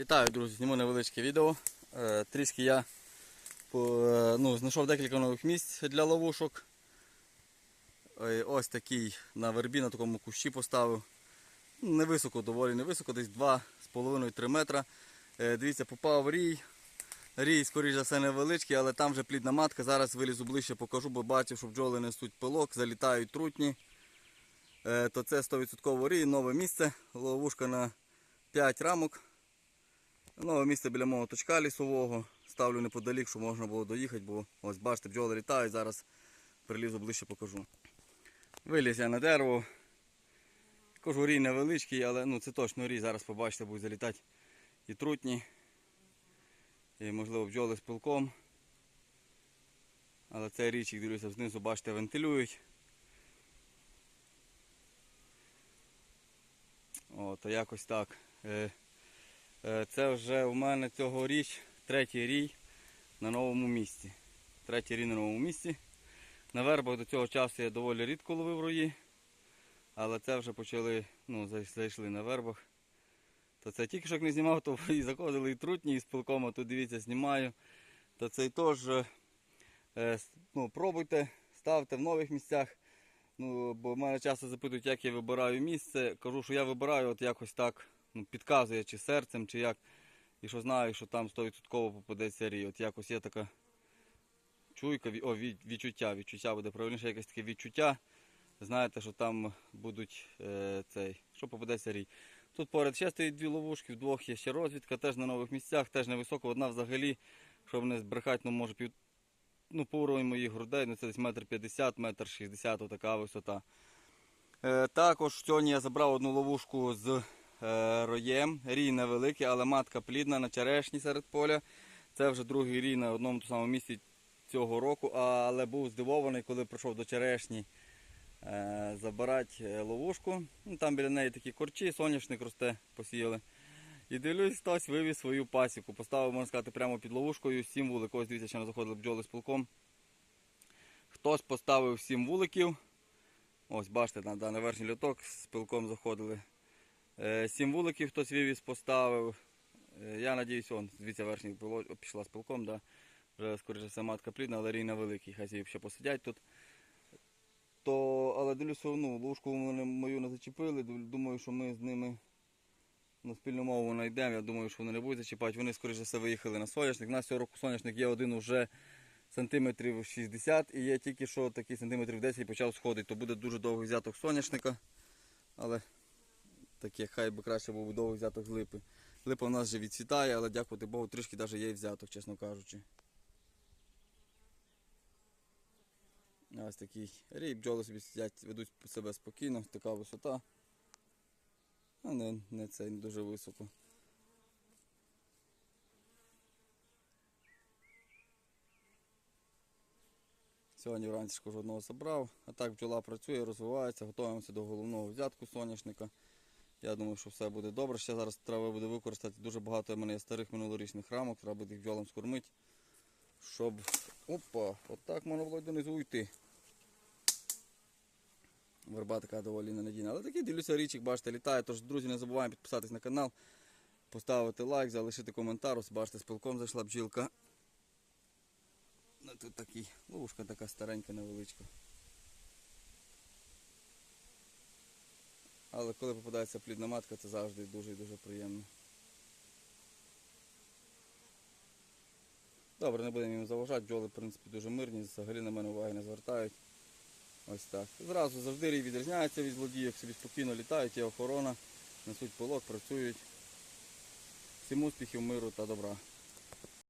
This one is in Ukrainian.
Вітаю, друзі! Зніму невеличке відео. Е, Трішки я е, ну, знайшов декілька нових місць для ловушок. Е, Ось такий на вербі, на такому кущі поставив. Невисоко, доволі невисоко, десь 2,5-3 метра. Дивіться, попав рій. Рій, скоріш за все, невеличкий, але там вже плідна матка. Зараз вилізу ближче, покажу, бо бачив, що бджоли несуть пилок, залітають трутні. То це 100% рій, нове місце. Ловушка на 5 рамок. Нове місце біля мого точка лісового. Ставлю неподалік, щоб можна було доїхати, бо ось бачите, бджоли літають, зараз прилізу ближче покажу. Виліз я на дерево. Кажу, рій невеличкий, але ну, це точно рій. Зараз побачите, будуть залітати і трутні. І можливо бджоли з пилком. Але цей річик, дивлюся, знизу, бачите, вентилюють. О, то якось так. Е, Е, Це вже у мене цьогоріч третій рій на новому місці. Третій рій на новому місці. На вербах до цього часу я доволі рідко ловив рої, але це вже почали, ну, зайшли на вербах. То це тільки що як не знімав, то і заходили і трутні, і з пилком, а тут дивіться, знімаю. То цей теж е, ну, пробуйте, ставте в нових місцях. Ну, бо мене часто запитують, як я вибираю місце. Кажу, що я вибираю от якось так, ну, підказує, чи серцем, чи як. І що знаю, що там 100% попадеться рій. От якось є така чуйка, о, відчуття. Відчуття буде правильніше, якесь таке відчуття. Знаєте, що там будуть е, цей, що попадеться рій. Тут поряд ще стоїть дві ловушки, вдвох є ще розвідка, теж на нових місцях, теж невисоко. Одна взагалі, щоб не збрехати, ну може пів, ну, по уровні моїх грудей, ну це десь метр п'ятдесят, метр шістдесят, така висота. Е, також сьогодні я забрав одну ловушку з роєм. Рій невеликий, але матка плідна на черешні серед поля. Це вже другий рій на одному самому місці цього року, але був здивований, коли прийшов до черешні е, забирати е, ловушку. Ну, там біля неї такі корчі, соняшник росте, посіяли. І дивлюсь, хтось вивіз свою пасіку. Поставив, можна сказати, прямо під ловушкою сім вулик. Ось дивіться, ще не заходили бджоли з полком. Хтось поставив сім вуликів. Ось, бачите, на, на верхній льоток з пилком заходили. Е, сім вуликів хтось вивіз, поставив. Е, я надіюсь, он, дивіться, верхній пішла з пилком, да. вже скоріше все матка плідна, але рій невеликий, хай собі ще посидять тут. То, але дивлюся, ну, лужку мою не зачепили. Думаю, що ми з ними на спільну мову знайдемо. Я думаю, що вони не будуть зачіпати. Вони, скоріше все, виїхали на соняшник. У нас цього року соняшник є один уже сантиметрів 60 і є тільки що такий сантиметрів 10 почав сходити, то буде дуже довгий взяток соняшника. Але таке, хай би краще був довгий взяток з липи. Липа в нас вже відцвітає, але дякувати Богу, трішки навіть є взяток, чесно кажучи. Ось такий рій, бджоли собі сидять, ведуть себе спокійно, така висота. А не, не це не дуже високо. Сьогодні вранці ж кажу, одного забрав, а так бджола працює, розвивається, готуємося до головного взятку соняшника. Я думаю, що все буде добре. Ще зараз треба буде використати дуже багато в мене є старих минулорічних рамок, треба буде їх бджолам скормити, щоб. Опа, отак можна було донизу уйти. Верба така доволі ненадійна. Але такий дивлюся річик, бачите, літає. Тож, друзі, не забуваємо підписатись на канал, поставити лайк, залишити коментар. Ось бачите, з пилком зайшла бджілка. Ну, тут такий, ловушка така старенька, невеличка. Але коли попадається плідна матка, це завжди дуже і дуже приємно. Добре, не будемо їм заважати, бджоли в принципі дуже мирні, взагалі на мене уваги не звертають. Ось так. Зразу завжди рій відрізняється від злодіїв, собі спокійно літають, є охорона, несуть пилок, працюють. Всім успіхів, миру та добра.